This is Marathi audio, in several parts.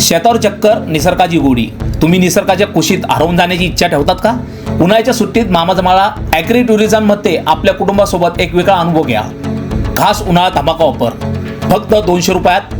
शेतावर चक्कर निसर्गाची गोडी. तुम्ही निसर्गाच्या कुशीत हरवून जाण्याची इच्छा ठेवतात का? उन्हाळ्याच्या सुट्टीत मामाजमाळा ॲग्री टुरिझममध्ये आपल्या कुटुंबासोबत एक वेगळा अनुभव घ्या. खास उन्हाळा धमाका ऑफर फक्त दोनशे रुपयात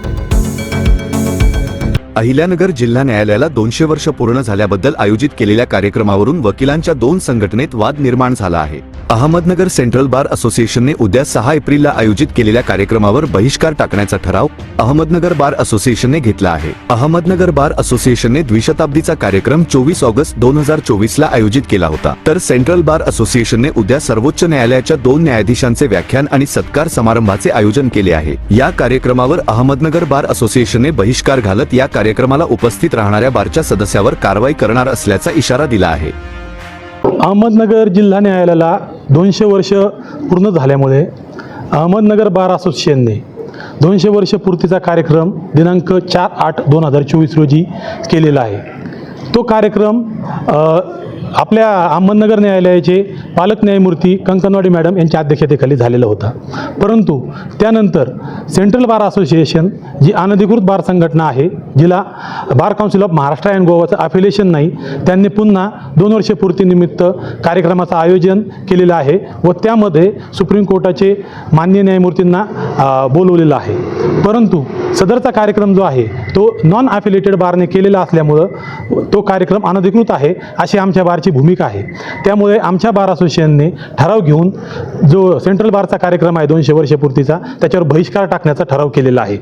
अहिल्यानगर जिल्हा न्यायालयाला दोनशे वर्ष पूर्ण झाल्याबद्दल आयोजित केलेल्या कार्यक्रमावरून वकिलांच्या दोन संघटनेत वाद निर्माण झाला आहे. अहमदनगर सेंट्रल बार असोसिएशनने उद्या सहा एप्रिलला आयोजित केलेल्या कार्यक्रमावर बहिष्कार टाकण्याचा ठराव अहमदनगर बार असोसिएशनने घेतला आहे. अहमदनगर बार असोसिएशनने द्विशताब्दीचा कार्यक्रम चोवीस ऑगस्ट दोन हजार चोवीस ला आयोजित केला होता. तर सेंट्रल बार असोसिएशनने उद्या सर्वोच्च न्यायालयाच्या दोन न्यायाधीशांचे व्याख्यान आणि सत्कार समारंभाचे आयोजन केले आहे. या कार्यक्रमावर अहमदनगर बार असोसिएशनने बहिष्कार घालत या कार्यक्रमाला उपस्थित राहणाऱ्या बारच्या सदस्यावर कारवाई करणार असल्याचा इशारा दिला आहे. अहमदनगर जिल्हा न्यायालयाला दोनशे वर्ष पूर्ण झाल्यामुळे अहमदनगर बार असोसिएशनने दोनशे वर्ष पूर्तीचा कार्यक्रम दिनांक चार आठ दोन हजार चोवीस रोजी केलेला आहे. तो कार्यक्रम आपल्या अहमदनगर न्यायालयाचे पालक न्यायमूर्ती कंकनवाडी मॅडम यांच्या अध्यक्षतेखाली झालेला होता. परंतु त्यानंतर सेंट्रल बार असोसिएशन जी अनधिकृत बार संघटना आहे जिला bar council of Maharashtra and गोवाचं affiliation नाही त्यांनी पुन्हा दोन वर्षपूर्तीनिमित्त कार्यक्रमाचं आयोजन केलेलं आहे व त्यामध्ये सुप्रीम कोर्टाचे मान्य न्यायमूर्तींना बोलवलेलं आहे. परंतु सदरचा कार्यक्रम जो आहे तो नॉन अफिलिएटेड बारने केलेला असल्यामुळं तो कार्यक्रम अनधिकृत आहे अशी आमच्या बारची भूमिका आहे. त्यामुळे आमच्या बार असोसिएशनने ठराव घेऊन जो सेंट्रल बारचा कार्यक्रम आहे दोनशे वर्षपूर्तीचा त्याच्यावर बहिष्कार टाकण्याचा ठराव केलेला आहे.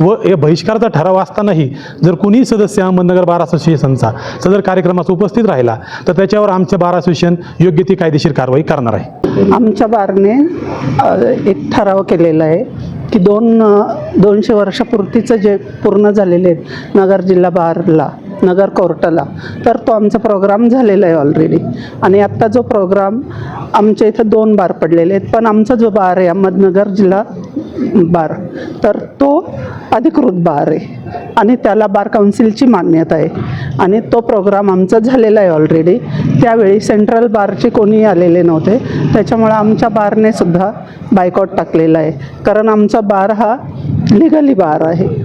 व या बहिष्काराचा ठराव असतानाही जर कुणीही सदस्य अहमदनगर बार असोसिएशनचा सदर कार्यक्रमास उपस्थित राहिला तर त्याच्यावर आमच्या बार असोसिएशन योग्य ती कायदेशीर कारवाई करणार आहे. आमच्या बारने एक ठराव केलेला आहे की दोन दोनशे वर्षापूर्तीचं जे पूर्ण झालेले आहेत नगर जिल्हा बारला नगर कोर्टाला तर तो आमचा प्रोग्राम झालेला आहे ऑलरेडी आणि आत्ता जो प्रोग्राम आमच्या इथं दोन बार पडलेले आहेत पण आमचा जो बार आहे अहमदनगर जिल्हा बार तर तो अधिकृत बार आहे. आणि त्याला बार काउन्सिलची मान्यता आहे. आणि तो प्रोग्राम आमचा झालेला आहे ऑलरेडी त्यावेळी सेंट्रल बारचे कोणी आलेले नव्हते. त्याच्यामुळं आमच्या बारने सुद्धा बायकॉट टाकलेला आहे. कारण आमचा बार हा लिगली बार आहे.